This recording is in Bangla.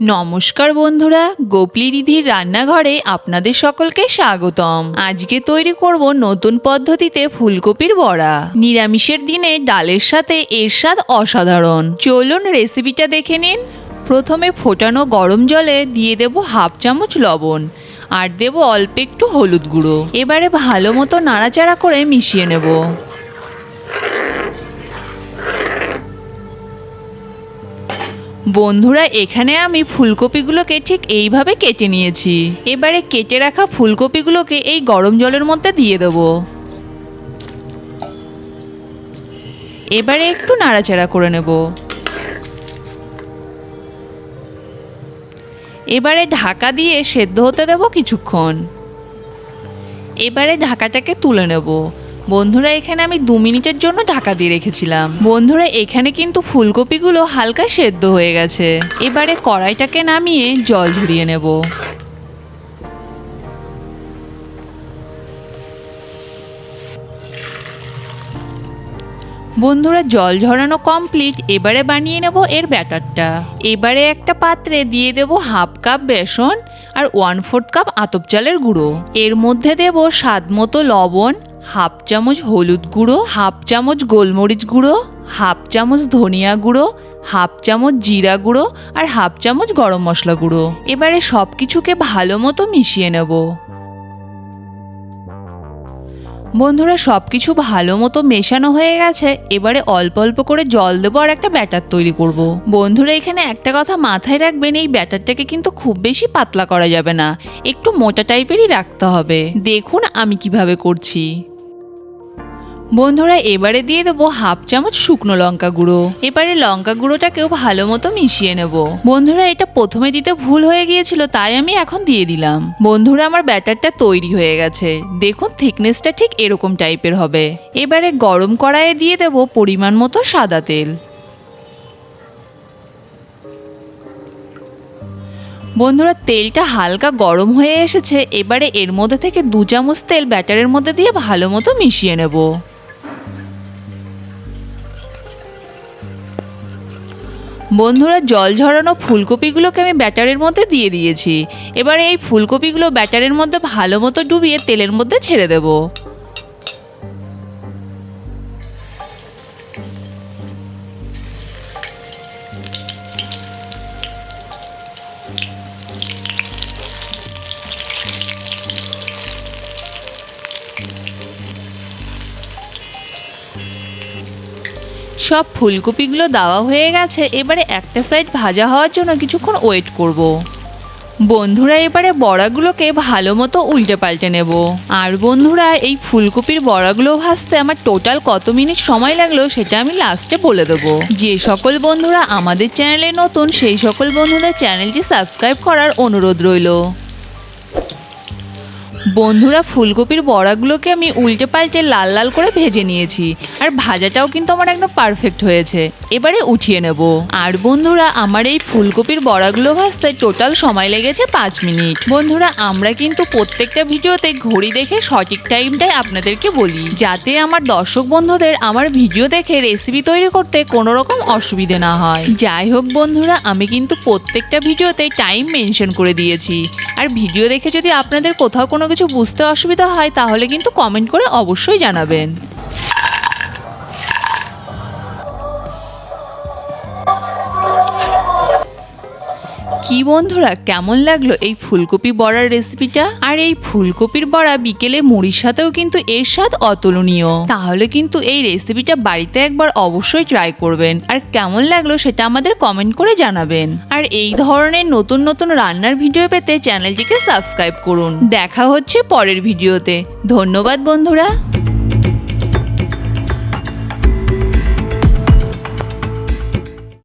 নমস্কার বন্ধুরা, গোপলি দিদির রান্নাঘরে আপনাদের সকলকে স্বাগতম। আজকে তৈরি করব নতুন পদ্ধতিতে ফুলকপির বড়া। নিরামিষের দিনে ডালের সাথে এর স্বাদ অসাধারণ। চলুন রেসিপিটা দেখে নিন। প্রথমে ফোটানো গরম জলে দিয়ে দেব হাফ চামচ লবণ আর দেব অল্প একটু হলুদ গুঁড়ো। এবারে ভালো মতো নাড়াচাড়া করে মিশিয়ে নেব। বন্ধুরা, এখানে আমি ফুলকপিগুলোকে ঠিক এইভাবে কেটে নিয়েছি। এবারে কেটে রাখা ফুলকপিগুলোকে এই গরম জলের মধ্যে দিয়ে দেবো। এবারে একটু নাড়াচাড়া করে নেব। এবারে ঢাকা দিয়ে সেদ্ধ হতে দেব কিছুক্ষণ। এবারে ঢাকাটাকে তুলে নেব। বন্ধুরা, এখানে আমি দু মিনিটের জন্য ঢাকা দিয়ে রেখেছিলাম। বন্ধুরা, এখানে কিন্তু ফুলকপিগুলো হালকা সেদ্ধ হয়ে গেছে। এবারে কড়াইটাকে নামিয়ে জল ঝরিয়ে নেব। বন্ধুরা, জল ঝরানো কমপ্লিট। এবারে বানিয়ে নেব এর ব্যাটারটা। এবারে একটা পাত্রে দিয়ে দেব হাফ কাপ বেসন আর ওয়ান ফোর্থ কাপ আতপ চালের গুঁড়ো। এর মধ্যে দেব স্বাদ মতো লবণ হাফ চামচ হলুদ গুঁড়ো, হাফ চামচ গোলমরিচ গুঁড়ো, হাফ চামচ ধনিয়া গুঁড়ো, হাফ চামচ জিরা গুঁড়ো আর হাফ চামচ গরম মশলা গুঁড়ো। এবারে সব কিছুকে ভালো মতো মিশিয়ে নেব। বন্ধুরা সব কিছু ভালো মতো মেশানো হয়ে গেছে। এবারে অল্প অল্প করে জল দেবো আর একটা ব্যাটার তৈরি করব। বন্ধুরা, এখানে একটা কথা মাথায় রাখবেন, এই ব্যাটারটাকে কিন্তু খুব বেশি পাতলা করা যাবে না। একটু মোটা টাইপেরই রাখতে হবে। দেখুন আমি কীভাবে করছি। বন্ধুরা, এবারে দিয়ে দেবো হাফ চামচ শুকনো লঙ্কা গুঁড়ো। এবারে লঙ্কা গুঁড়োটাকেও ভালো মতো মিশিয়ে নেব। বন্ধুরা, এটা প্রথমে দিতে ভুল হয়ে গিয়েছিল, তাই আমি এখন দিয়ে দিলাম। বন্ধুরা, আমার ব্যাটারটা তৈরি হয়ে গেছে। দেখুন, থিকনেসটা ঠিক এরকম টাইপের হবে। এবারে গরম কড়াইয়ে দিয়ে দেবো পরিমাণ মতো সাদা তেল। বন্ধুরা, তেলটা হালকা গরম হয়ে এসেছে, এবারে এর মধ্যে থেকে দু চামচ তেল ব্যাটারের মধ্যে দিয়ে ভালো মতো মিশিয়ে নেব। বন্ধুরা, জল ঝরানো ফুলকপিগুলোকে আমি ব্যাটারের মধ্যে দিয়ে দিয়েছি। এবারে এই ফুলকপিগুলো ব্যাটারের মধ্যে ভালো মতো ডুবিয়ে তেলের মধ্যে ছেড়ে দেবো। সব ফুলকপিগুলো দেওয়া হয়ে গেছে। এবারে একটা সাইড ভাজা হওয়ার জন্য কিছুক্ষণ ওয়েট করব। বন্ধুরা, এবারে বড়াগুলোকে ভালো মতো উল্টে পাল্টে নেব। আর বন্ধুরা, এই ফুলকপির বড়াগুলো ভাজতে আমার টোটাল কত মিনিট সময় লাগল সেটা আমি লাস্টে বলে দেবো। যে সকল বন্ধুরা আমাদের চ্যানেলে নতুন, সেই সকল বন্ধুদের চ্যানেলটি সাবস্ক্রাইব করার অনুরোধ রইল। বন্ধুরা, ফুলকপির বড়াগুলোকে আমি উল্টে পাল্টে লাল লাল করে ভেজে নিয়েছি। আর ভাজাটাও কিন্তু আমার একদম পারফেক্ট হয়েছে। এবারে উঠিয়ে নেব। আর বন্ধুরা, আমার এই ফুলকপির বড়াগুলো ভাজতে টোটাল সময় লেগেছে পাঁচ মিনিট। বন্ধুরা, আমরা কিন্তু প্রত্যেকটা ভিডিওতে ঘড়ি দেখে সঠিক টাইমটাই আপনাদেরকে বলি। যাতে আমার দর্শক বন্ধুদের আমার ভিডিও দেখে রেসিপি তৈরি করতে কোনো রকম অসুবিধে না হয়। যাই হোক বন্ধুরা, আমি কিন্তু প্রত্যেকটা ভিডিওতে টাইম মেনশন করে দিয়েছি। আর ভিডিও দেখে যদি আপনাদের কোথাও কোনো কিছু বুঝতে অসুবিধা হয়, তাহলে কিন্তু কমেন্ট করে অবশ্যই জানাবেন। কি বন্ধুরা, কেমন লাগল এই ফুলকপি বড়ার রেসিপিটা আর এই ফুলকপির বড়া বিকেলে মুড়ির সাথেও কিন্তু এর স্বাদ অতুলনীয়। তাহলে কিন্তু এই রেসিপিটা বাড়িতে একবার অবশ্যই ট্রাই করবেন। আর কেমন লাগল সেটা আমাদের কমেন্ট করে জানাবেন। আর এই ধরনের নতুন নতুন রান্নার ভিডিও পেতে চ্যানেলটিকে সাবস্ক্রাইব করুন। দেখা হচ্ছে পরের ভিডিওতে ধন্যবাদ বন্ধুরা।